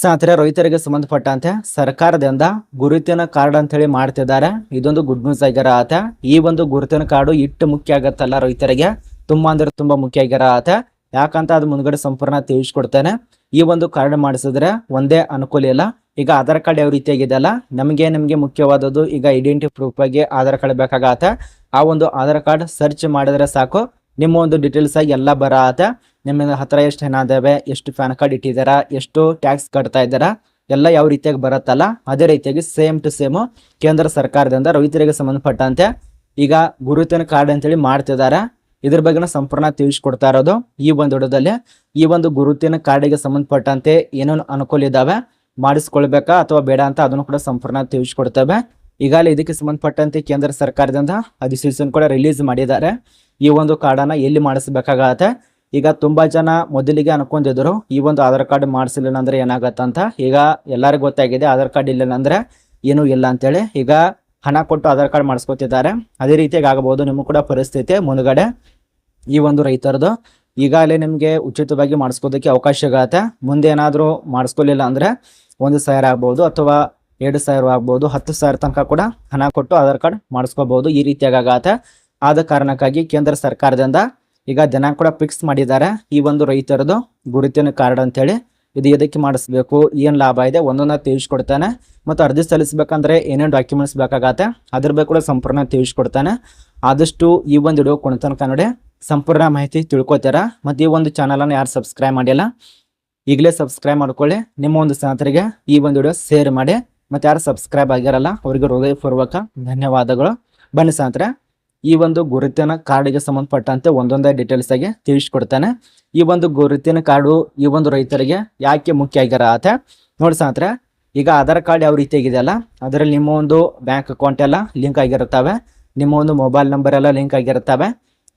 ಸ್ನೇಹಿತರೆ, ರೈತರಿಗೆ ಸಂಬಂಧಪಟ್ಟಂತೆ ಸರ್ಕಾರದಿಂದ ಗುರುತಿನ ಕಾರ್ಡ್ ಅಂತ ಹೇಳಿ ಮಾಡ್ತಿದ್ದಾರೆ. ಇದೊಂದು ಗುಡ್ ನ್ಯೂಸ್ ಆಗ್ಯಾರ ಆತ ಈ ಒಂದು ಗುರುತಿನ ಕಾರ್ಡು ಇಟ್ಟು ಮುಖ್ಯ ಆಗತ್ತಲ್ಲ ರೈತರಿಗೆ. ತುಂಬಾ ಅಂದ್ರೆ ತುಂಬಾ ಮುಖ್ಯ ಆಗ್ಯಾರ ಆತ ಯಾಕಂತ ಅದು ಮುಂದ್ಗಡೆ ಸಂಪೂರ್ಣ ತಿಳಿಸ್ಕೊಡ್ತೇನೆ. ಈ ಒಂದು ಕಾರ್ಡ್ ಮಾಡಿಸಿದ್ರೆ ಒಂದೇ ಅನುಕೂಲ ಇಲ್ಲ. ಈಗ ಆಧಾರ್ ಕಾರ್ಡ್ ಯಾವ ರೀತಿಯಾಗಿದೆ ಅಲ್ಲ? ನಮಗೆ ನಮಗೆ ಮುಖ್ಯವಾದದ್ದು ಈಗ ಐಡೆಂಟಿ ಪ್ರೂಫ್ ಆಗಿ ಆಧಾರ್ ಕಾರ್ಡ್ ಬೇಕಾಗತ್ತೆ. ಆ ಒಂದು ಆಧಾರ್ ಕಾರ್ಡ್ ಸರ್ಚ್ ಮಾಡಿದ್ರೆ ಸಾಕು. ನಿಮ್ಮ ಒಂದು ಡೀಟೇಲ್ಸ್ ಆಗಿ ಎಲ್ಲ ಬರತ್ತೆ. ನಿಮ್ಮ ಹತ್ರ ಎಷ್ಟು ಹಣ ಅದಾವೆ, ಎಷ್ಟು ಪ್ಯಾನ್ ಕಾರ್ಡ್ ಇಟ್ಟಿದ್ದೀರಾ ಎಷ್ಟು ಟ್ಯಾಕ್ಸ್ ಕಟ್ತಾ ಇದ್ದೀರಾ, ಎಲ್ಲ ಯಾವ ರೀತಿಯಾಗಿ ಬರುತ್ತಲ್ಲ, ಅದೇ ರೀತಿಯಾಗಿ ಸೇಮ್ ಟು ಸೇಮ್ ಕೇಂದ್ರ ಸರ್ಕಾರದಿಂದ ರೈತರಿಗೆ ಸಂಬಂಧಪಟ್ಟಂತೆ ಈಗ ಗುರುತಿನ ಕಾರ್ಡ್ ಅಂತೇಳಿ ಮಾಡ್ತಿದ್ದಾರೆ. ಇದ್ರ ಬಗ್ಗೆ ಸಂಪೂರ್ಣ ತಿಳಿಸ್ಕೊಡ್ತಾ ಇರೋದು. ಈ ಒಂದು ವಿಡಿಯೋದಲ್ಲಿ ಈ ಒಂದು ಗುರುತಿನ ಕಾರ್ಡಿಗೆ ಸಂಬಂಧಪಟ್ಟಂತೆ ಏನೇನು ಅನುಕೂಲ ಇದ್ದಾವೆ ಮಾಡಿಸ್ಕೊಳ್ಬೇಕಾ ಅಥವಾ ಬೇಡ ಅಂತ ಅದನ್ನು ಕೂಡ ಸಂಪೂರ್ಣ ತಿಳಿಸ್ಕೊಡ್ತೇವೆ. ಈಗಾಗಲೇ ಇದಕ್ಕೆ ಸಂಬಂಧಪಟ್ಟಂತೆ ಕೇಂದ್ರ ಸರ್ಕಾರದಿಂದ ಅಧಿಸೂಚನೆ ಕೂಡ ರಿಲೀಸ್ ಮಾಡಿದ್ದಾರೆ. ಈ ಒಂದು ಕಾರ್ಡನ್ನು ಎಲ್ಲಿ ಮಾಡಿಸ್ಬೇಕಾಗತ್ತೆ ಈಗ ತುಂಬಾ ಜನ ಮೊದಲಿಗೆ ಅನ್ಕೊಂಡಿದ್ರು, ಈ ಒಂದು ಆಧಾರ್ ಕಾರ್ಡ್ ಮಾಡಿಸಿಲ್ಲ ಅಂದ್ರೆ ಏನಾಗತ್ತಂತ. ಈಗ ಎಲ್ಲರಿಗೂ ಗೊತ್ತಾಗಿದೆ, ಆಧಾರ್ ಕಾರ್ಡ್ ಇಲ್ಲ ಅಂದ್ರೆ ಏನೂ ಇಲ್ಲ ಅಂತೇಳಿ. ಈಗ ಹಣ ಕೊಟ್ಟು ಆಧಾರ್ ಕಾರ್ಡ್ ಮಾಡಿಸ್ಕೊತಿದ್ದಾರೆ. ಅದೇ ರೀತಿಯಾಗಿ ಆಗಬಹುದು ನಿಮಗೂ ಕೂಡ ಪರಿಸ್ಥಿತಿ ಮುಂದ್ಗಡೆ ಈ ಒಂದು ರೈತರದು. ಈಗಾಗಲೇ ನಿಮಗೆ ಉಚಿತವಾಗಿ ಮಾಡಿಸ್ಕೋದಕ್ಕೆ ಅವಕಾಶ ಸಿಗತ್ತೆ ಮುಂದೆ ಏನಾದರೂ ಮಾಡಿಸ್ಕೊಲಿಲ್ಲ ಅಂದ್ರೆ ಒಂದು ಸಾವಿರ ಆಗ್ಬೋದು ಅಥವಾ ಎರಡು ಸಾವಿರ ಆಗ್ಬೋದು, ಹತ್ತು ಸಾವಿರ ತನಕ ಕೂಡ ಹಣ ಕೊಟ್ಟು ಆಧಾರ್ ಕಾರ್ಡ್ ಮಾಡಿಸ್ಕೋಬಹುದು ಈ ರೀತಿಯಾಗಿ ಆಗತ್ತೆ. ಆದ ಕಾರಣಕ್ಕಾಗಿ ಕೇಂದ್ರ ಸರ್ಕಾರದಿಂದ ಈಗ ಜನ ಕೂಡ ಫಿಕ್ಸ್ ಮಾಡಿದ್ದಾರೆ. ಈ ಒಂದು ರೈತರದು ಗುರುತಿನ ಕಾರ್ಡ್ ಅಂತೇಳಿ ಇದು ಎದಕ್ಕೆ ಮಾಡಿಸ್ಬೇಕು, ಏನು ಲಾಭ ಇದೆ ಒಂದೊಂದ ತಿಳಿಸ್ಕೊಡ್ತಾನೆ. ಮತ್ತು ಅರ್ಜಿ ಸಲ್ಲಿಸಬೇಕಂದ್ರೆ ಏನೇನು ಡಾಕ್ಯುಮೆಂಟ್ಸ್ ಬೇಕಾಗತ್ತೆ ಅದ್ರ ಬಗ್ಗೆ ಕೂಡ ಸಂಪೂರ್ಣ ತಿಳಿಸ್ಕೊಡ್ತಾನೆ. ಆದಷ್ಟು ಈ ಒಂದು ವಿಡಿಯೋ ಕೊಡ್ತಾನೆ ನೋಡಿ ಸಂಪೂರ್ಣ ಮಾಹಿತಿ ತಿಳ್ಕೊತಾರ. ಮತ್ತು ಈ ಒಂದು ಚಾನಲನ್ನು ಯಾರು ಸಬ್ಸ್ಕ್ರೈಬ್ ಮಾಡಿಲ್ಲ, ಈಗಲೇ ಸಬ್ಸ್ಕ್ರೈಬ್ ಮಾಡ್ಕೊಳ್ಳಿ. ನಿಮ್ಮ ಒಂದು ಸ್ನೇಹಿತರಿಗೆ ಈ ಒಂದು ವಿಡಿಯೋ ಶೇರ್ ಮಾಡಿ. ಮತ್ತು ಯಾರು ಸಬ್ಸ್ಕ್ರೈಬ್ ಆಗಿರಲ್ಲ, ಅವರಿಗೆ ಹೃದಯಪೂರ್ವಕ ಧನ್ಯವಾದಗಳು. ಬನ್ನಿ ಸ್ನೇಹಿತರೆ. ಈ ಒಂದು ಗುರುತಿನ ಕಾರ್ಡಿಗೆ ಸಂಬಂಧಪಟ್ಟಂತೆ ಒಂದೊಂದೇ ಡೀಟೇಲ್ಸ್ ಆಗಿ ತಿಳಿಸ್ಕೊಡ್ತಾನೆ. ಈ ಒಂದು ಗುರುತಿನ ಕಾರ್ಡು ಈ ಒಂದು ರೈತರಿಗೆ ಯಾಕೆ ಮುಖ್ಯ ಆಗ್ಯಾರ ಆತ? ನೋಡಿ ಸ್ನೇಹಿತರೆ, ಈಗ ಆಧಾರ್ ಕಾರ್ಡ್ ಯಾವ ರೀತಿ ಆಗಿದೆಯಲ್ಲ, ಅದರಲ್ಲಿ ನಿಮ್ಮ ಒಂದು ಬ್ಯಾಂಕ್ ಅಕೌಂಟ್ ಎಲ್ಲ ಲಿಂಕ್ ಆಗಿರುತ್ತವೆ, ನಿಮ್ಮ ಒಂದು ಮೊಬೈಲ್ ನಂಬರ್ ಎಲ್ಲ ಲಿಂಕ್ ಆಗಿರುತ್ತವೆ.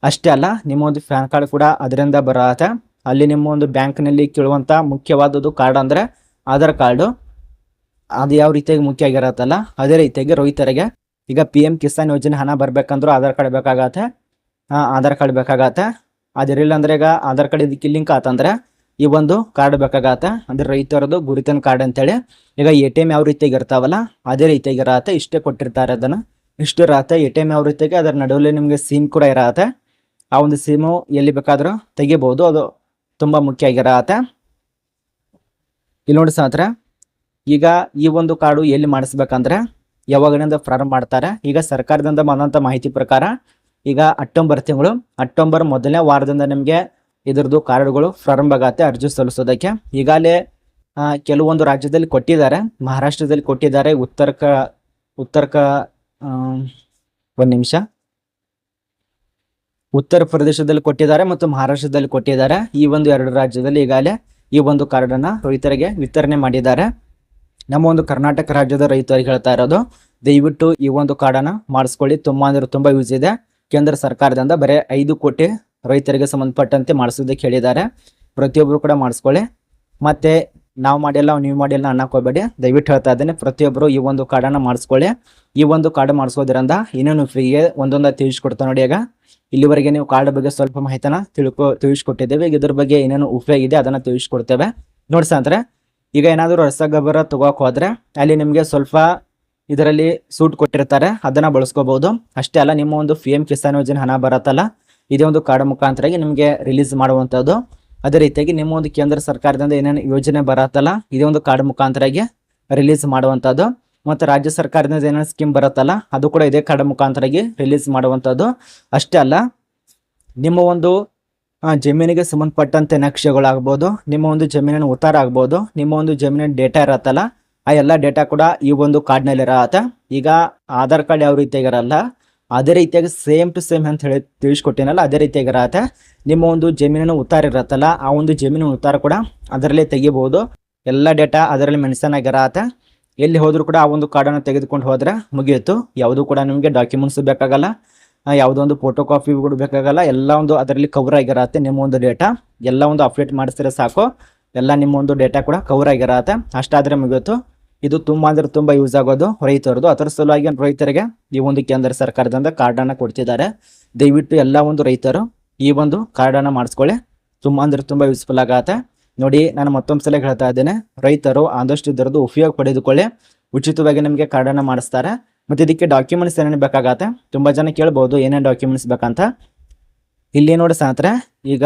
ಅಷ್ಟೇ ಅಲ್ಲ, ನಿಮ್ಮ ಒಂದು ಪ್ಯಾನ್ ಕಾರ್ಡ್ ಕೂಡ ಅದರಿಂದ ಬರತ್ತೆ ಅಲ್ಲಿ ನಿಮ್ಮ ಒಂದು ಬ್ಯಾಂಕ್ನಲ್ಲಿ ಕೇಳುವಂಥ ಮುಖ್ಯವಾದದ್ದು ಕಾರ್ಡ್ ಅಂದರೆ ಆಧಾರ್ ಕಾರ್ಡು. ಅದು ಯಾವ ರೀತಿಯಾಗಿ ಮುಖ್ಯ ಆಗಿರತ್ತಲ್ಲ, ಅದೇ ರೀತಿಯಾಗಿ ರೈತರಿಗೆ ಈಗ ಪಿ ಎಂ ಕಿಸಾನ್ ಯೋಜನೆ ಹಣ ಬರ್ಬೇಕಂದ್ರೂ ಆಧಾರ್ ಕಾರ್ಡ್ ಬೇಕಾಗತ್ತೆ. ಆಧಾರ್ ಕಾರ್ಡ್ ಬೇಕಾಗತ್ತೆ. ಅದಿರಲಿಲ್ಲ ಅಂದ್ರೆ ಈಗ ಆಧಾರ್ ಕಾರ್ಡ್ ಇದಕ್ಕೆ ಲಿಂಕ್ ಆತಂದ್ರೆ ಈ ಒಂದು ಕಾರ್ಡ್ ಬೇಕಾಗತ್ತೆ. ಅಂದ್ರೆ ರೈತರದು ಗುರುತಿನ ಕಾರ್ಡ್ ಅಂತೇಳಿ. ಈಗ ಎ ಟಿ ಎಂ ಯಾವ ರೀತಿಯಾಗಿ ಇರ್ತಾವಲ್ಲ, ಅದೇ ರೀತಿಯಾಗಿ ಇರತ್ತೆ. ಇಷ್ಟೇ ಕೊಟ್ಟಿರ್ತಾರೆ ಅದನ್ನು. ಇಷ್ಟು ಇರತ್ತೆ. ಎ ಟಿ ಎಂ ಯಾವ ರೀತಿಯಾಗಿ ಅದರ ನಡುವಲ್ಲಿ ನಿಮಗೆ ಸಿಮ್ ಕೂಡ ಇರತ್ತೆ. ಆ ಒಂದು ಸಿಮು ಎಲ್ಲಿ ಬೇಕಾದರೂ ತೆಗಿಬೋದು. ಅದು ತುಂಬ ಮುಖ್ಯ ಆಗಿರತ್ತೆ. ಇಲ್ಲಿ ನೋಡಿ ಸಾತ್ರ ಈಗ ಈ ಒಂದು ಕಾರ್ಡು ಎಲ್ಲಿ ಮಾಡಿಸ್ಬೇಕಂದ್ರೆ ಯಾವಾಗಿನಿಂದ ಪ್ರಾರಂಭ ಮಾಡ್ತಾರೆ? ಈಗ ಸರ್ಕಾರದಿಂದ ಬಂದಂತ ಮಾಹಿತಿ ಪ್ರಕಾರ ಈಗ ಅಕ್ಟೋಬರ್ ತಿಂಗಳು, ಅಕ್ಟೋಬರ್ ಮೊದಲನೇ ವಾರದಿಂದ ನಿಮಗೆ ಇದ್ರದ್ದು ಕಾರ್ಡ್ಗಳು ಪ್ರಾರಂಭ ಆಗತ್ತೆ ಅರ್ಜಿ ಸಲ್ಲಿಸೋದಕ್ಕೆ. ಈಗಾಗಲೇ ಕೆಲವೊಂದು ರಾಜ್ಯದಲ್ಲಿ ಕೊಟ್ಟಿದ್ದಾರೆ. ಮಹಾರಾಷ್ಟ್ರದಲ್ಲಿ ಕೊಟ್ಟಿದ್ದಾರೆ. ಉತ್ತರ ಕ ಉತ್ತರ ಕ ಒಂದು ನಿಮಿಷ. ಉತ್ತರ ಪ್ರದೇಶದಲ್ಲಿ ಕೊಟ್ಟಿದ್ದಾರೆ ಮತ್ತು ಮಹಾರಾಷ್ಟ್ರದಲ್ಲಿ ಕೊಟ್ಟಿದ್ದಾರೆ. ಈ ಒಂದು ಎರಡು ರಾಜ್ಯದಲ್ಲಿ ಈಗಾಗಲೇ ಈ ಒಂದು ಕಾರ್ಡನ್ನು ರೈತರಿಗೆ ವಿತರಣೆ ಮಾಡಿದ್ದಾರೆ. ನಮ್ಮ ಒಂದು ಕರ್ನಾಟಕ ರಾಜ್ಯದ ರೈತರಿಗೆ ಹೇಳ್ತಾ ಇರೋದು, ದಯವಿಟ್ಟು ಈ ಒಂದು ಕಾರ್ಡನ್ನು ಮಾಡಿಸ್ಕೊಳ್ಳಿ. ತುಂಬಾ ಅಂದ್ರೆ ತುಂಬಾ ಯೂಸ್ ಇದೆ. ಕೇಂದ್ರ ಸರ್ಕಾರದಿಂದ ಬರೀ ಐದು ಕೋಟಿ ರೈತರಿಗೆ ಸಂಬಂಧಪಟ್ಟಂತೆ ಮಾಡಿಸೋದಕ್ಕೆ ಹೇಳಿದ್ದಾರೆ. ಪ್ರತಿಯೊಬ್ಬರು ಕೂಡ ಮಾಡಿಸ್ಕೊಳ್ಳಿ. ಮತ್ತೆ ನಾವು ಮಾಡಿಲ್ಲ, ನೀವು ಮಾಡಿಲ್ಲ ಅನ್ನಕ್ಕೆ ಹೋಗಬೇಡಿ. ದಯವಿಟ್ಟು ಹೇಳ್ತಾ ಇದ್ದೇನೆ ಪ್ರತಿಯೊಬ್ಬರು ಈ ಒಂದು ಕಾರ್ಡನ್ನು ಮಾಡಿಸ್ಕೊಳ್ಳಿ. ಈ ಒಂದು ಕಾರ್ಡ್ ಮಾಡಿಸೋದ್ರಿಂದ ಏನೇನು ಫ್ರೀಗೆ ಒಂದೊಂದು ತಿಳಿಸ್ಕೊಡ್ತಾ ನೋಡಿ ಈಗ. ಇಲ್ಲಿವರೆಗೆ ನೀವು ಕಾರ್ಡ್ ಬಗ್ಗೆ ಸ್ವಲ್ಪ ಮಾಹಿತಿನ ತಿಳ್ಕೊ, ತಿಳಿಸ್ಕೊಟ್ಟಿದ್ದೇವೆ. ಇದ್ರ ಬಗ್ಗೆ ಏನೇನು ಉಪಯೋಗ ಇದೆ ಅದನ್ನು ತಿಳಿಸ್ಕೊಡ್ತೇವೆ. ನೋಡಿ ಸ್ನೇಹಿತರೆ ಈಗ ಏನಾದರೂ ರಸಗೊಬ್ಬರ ತಗೋಕ್ ಹೋದ್ರೆ ಅಲ್ಲಿ ನಿಮಗೆ ಸ್ವಲ್ಪ ಇದರಲ್ಲಿ ಸೂಟ್ ಕೊಟ್ಟಿರ್ತಾರೆ, ಅದನ್ನ ಬಳಸ್ಕೋಬಹುದು ಅಷ್ಟೇ ಅಲ್ಲ, ನಿಮ್ಮ ಒಂದು ಪಿ ಎಂ ಕಿಸಾನ್ ಯೋಜನೆ ಹಣ ಬರತ್ತಲ್ಲ, ಇದೇ ಒಂದು ಕಾರ್ಡ್ ಮುಖಾಂತರಾಗಿ ನಿಮಗೆ ರಿಲೀಸ್ ಮಾಡುವಂಥದ್ದು. ಅದೇ ರೀತಿಯಾಗಿ ನಿಮ್ಮ ಒಂದು ಕೇಂದ್ರ ಸರ್ಕಾರದಿಂದ ಏನೇನು ಯೋಜನೆ ಬರತ್ತಲ್ಲ, ಇದೇ ಒಂದು ಕಾರ್ಡ್ ಮುಖಾಂತರಾಗಿ ರಿಲೀಸ್ ಮಾಡುವಂಥದ್ದು. ಮತ್ತು ರಾಜ್ಯ ಸರ್ಕಾರದಿಂದ ಏನೇನು ಸ್ಕೀಮ್ ಬರುತ್ತಲ್ಲ, ಅದು ಕೂಡ ಇದೇ ಕಾರ್ಡ್ ಮುಖಾಂತರಾಗಿ ರಿಲೀಸ್ ಮಾಡುವಂಥದ್ದು. ಅಷ್ಟೇ ಅಲ್ಲ, ನಿಮ್ಮ ಒಂದು ಜಮೀನಿಗೆ ಸಂಬಂಧಪಟ್ಟಂತೆ ನಕ್ಷೆಗಳಾಗ್ಬೋದು, ನಿಮ್ಮ ಒಂದು ಜಮೀನಿನ ಉತ್ತಾರ ಆಗ್ಬೋದು, ನಿಮ್ಮ ಒಂದು ಜಮೀನಿನ ಡೇಟಾ ಇರತ್ತಲ್ಲ, ಆ ಎಲ್ಲ ಡೇಟಾ ಕೂಡ ಈ ಒಂದು ಕಾರ್ಡ್ನಲ್ಲಿ ಇರತ್ತೆ. ಈಗ ಆಧಾರ್ ಕಾರ್ಡ್ ಯಾವ ರೀತಿಯಾಗಿ ಇರಲ್ಲ ಅದೇ ರೀತಿಯಾಗಿ ಸೇಮ್ ಟು ಸೇಮ್ ಅಂತ ಹೇಳಿ ತಿಳಿಸ್ಕೊಟ್ಟಿನಲ್ಲ, ಅದೇ ರೀತಿಯಾಗಿ ಇರತ್ತೆ. ನಿಮ್ಮ ಒಂದು ಜಮೀನಿನ ಉತ್ತಾರ ಇರತ್ತಲ್ಲ, ಆ ಒಂದು ಜಮೀನಿನ ಉತ್ತಾರ ಕೂಡ ಅದರಲ್ಲೇ ತೆಗಿಬಹುದು ಎಲ್ಲ ಡೇಟಾ ಅದರಲ್ಲಿ ಮೆನ್ಷನ್ ಆಗಿರತ್ತೆ. ಎಲ್ಲಿ ಹೋದ್ರು ಕೂಡ ಆ ಒಂದು ಕಾರ್ಡನ್ನು ತೆಗೆದುಕೊಂಡು ಹೋದ್ರೆ ಮುಗಿಯಿತು ಯಾವುದು ಕೂಡ ನಿಮಗೆ ಡಾಕ್ಯುಮೆಂಟ್ಸ್ ಬೇಕಾಗಲ್ಲ. ಯಾವುದೋ ಒಂದು ಫೋಟೋ ಕಾಪಿ ಕೂಡ ಬೇಕಾಗಲ್ಲ. ಎಲ್ಲ ಒಂದು ಅದರಲ್ಲಿ ಕವರ್ ಆಗಿರತ್ತೆ ನಿಮ್ಮ ಒಂದು ಡೇಟಾ ಎಲ್ಲ ಒಂದು ಅಪ್ಡೇಟ್ ಮಾಡಿಸಿದ್ರೆ ಸಾಕು. ಎಲ್ಲ ನಿಮ್ಮ ಒಂದು ಡೇಟಾ ಕೂಡ ಕವರ್ ಆಗಿರತ್ತೆ. ಅಷ್ಟಾದ್ರೆ ಮುಗಿಯಿತು ಇದು ತುಂಬ ಅಂದ್ರೆ ತುಂಬ ಯೂಸ್ ಆಗೋದು ರೈತರದು. ಅದರ ಸಲುವಾಗಿ ರೈತರಿಗೆ ಈ ಒಂದು ಕೇಂದ್ರ ಸರ್ಕಾರದಿಂದ ಕಾರ್ಡನ್ನು ಕೊಡ್ತಿದ್ದಾರೆ. ದಯವಿಟ್ಟು ಎಲ್ಲ ಒಂದು ರೈತರು ಈ ಒಂದು ಕಾರ್ಡನ್ನು ಮಾಡಿಸ್ಕೊಳ್ಳಿ. ತುಂಬ ಅಂದ್ರೆ ತುಂಬ ಯೂಸ್ಫುಲ್ ಆಗತ್ತೆ. ನೋಡಿ, ನಾನು ಮತ್ತೊಂದು ಸಲ ಹೇಳ್ತಾ ಇದ್ದೇನೆ. ರೈತರು ಆದಷ್ಟು ಇದರದ್ದು ಉಪಯೋಗ ಪಡೆದುಕೊಳ್ಳಿ. ಉಚಿತವಾಗಿ ನಿಮಗೆ ಕಾರ್ಡನ್ನು ಮಾಡಿಸ್ತಾರೆ. ಮತ್ತು ಇದಕ್ಕೆ ಡಾಕ್ಯುಮೆಂಟ್ಸ್ ಏನೇನು ಬೇಕಾಗತ್ತೆ? ತುಂಬ ಜನ ಕೇಳ್ಬೋದು ಏನೇನು ಡಾಕ್ಯುಮೆಂಟ್ಸ್ ಬೇಕಂತ. ಇಲ್ಲಿ ನೋಡಿ ಸ್ನೇಹಿತರೆ, ಈಗ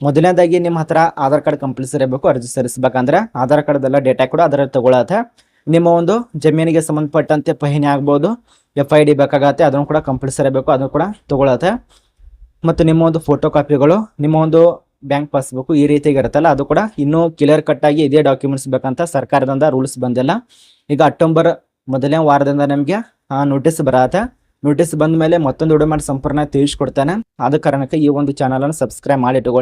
ಮೊದಲನೇದಾಗಿ ನಿಮ್ಮ ಹತ್ರ ಆಧಾರ್ ಕಾರ್ಡ್ ಕಂಪಲ್ಸರಿ ಬೇಕು, ಅರ್ಜಿ ಸಲ್ಲಿಸ್ಬೇಕಂದ್ರೆ ಆಧಾರ್ ಕಾರ್ಡ್ದೆಲ್ಲ ಡೇಟಾ ಕೂಡ ಅದರ ತಗೊಳತ್ತೆ. ನಿಮ್ಮ ಒಂದು ಜಮೀನಿಗೆ ಸಂಬಂಧಪಟ್ಟಂತೆ ಪಹಣಿ ಆಗ್ಬೋದು ಎಫ್ ಐ ಡಿ ಬೇಕಾಗತ್ತೆ, ಅದನ್ನು ಕೂಡ ಕಂಪಲ್ಸರಿ ಬೇಕು, ಅದನ್ನು ಕೂಡ ತಗೊಳತ್ತೆ. ಮತ್ತು ನಿಮ್ಮ ಒಂದು ಫೋಟೋ ಕಾಪಿಗಳು ನಿಮ್ಮ ಒಂದು ಬ್ಯಾಂಕ್ ಪಾಸ್ಬುಕ್ ಈ ರೀತಿಯಾಗಿ ಇರುತ್ತಲ್ಲ, ಅದು ಕೂಡ ಇನ್ನೂ ಕ್ಲಿಯರ್ ಕಟ್ ಆಗಿ ಇದೇ ಡಾಕ್ಯುಮೆಂಟ್ಸ್ ಬೇಕಂತ ಸರ್ಕಾರದಿಂದ ರೂಲ್ಸ್ ಬಂದಿಲ್ಲ. ಈಗ ಅಕ್ಟೋಬರ್ ಮೊದಲನೇ ವಾರದಿಂದ ನಮಗೆ ನೋಟಿಸ್ ಬರತ್ತ ನೋಟಿಸ್ ಬಂದ ಮೇಲೆ ಮತ್ತೊಂದು ವಿಡಿಯೋ ಮಾಡಿ ಸಂಪೂರ್ಣ ತಿಳಿಸ್ಕೊಡ್ತಾನೆ. ಆದ ಕಾರಣಕ್ಕೆ ಈ ಒಂದು ಚಾನಲನ್ನು ಸಬ್ಸ್ಕ್ರೈಬ್ ಮಾಡಿ ಇಟ್ಕೊಳ್ಳಿ.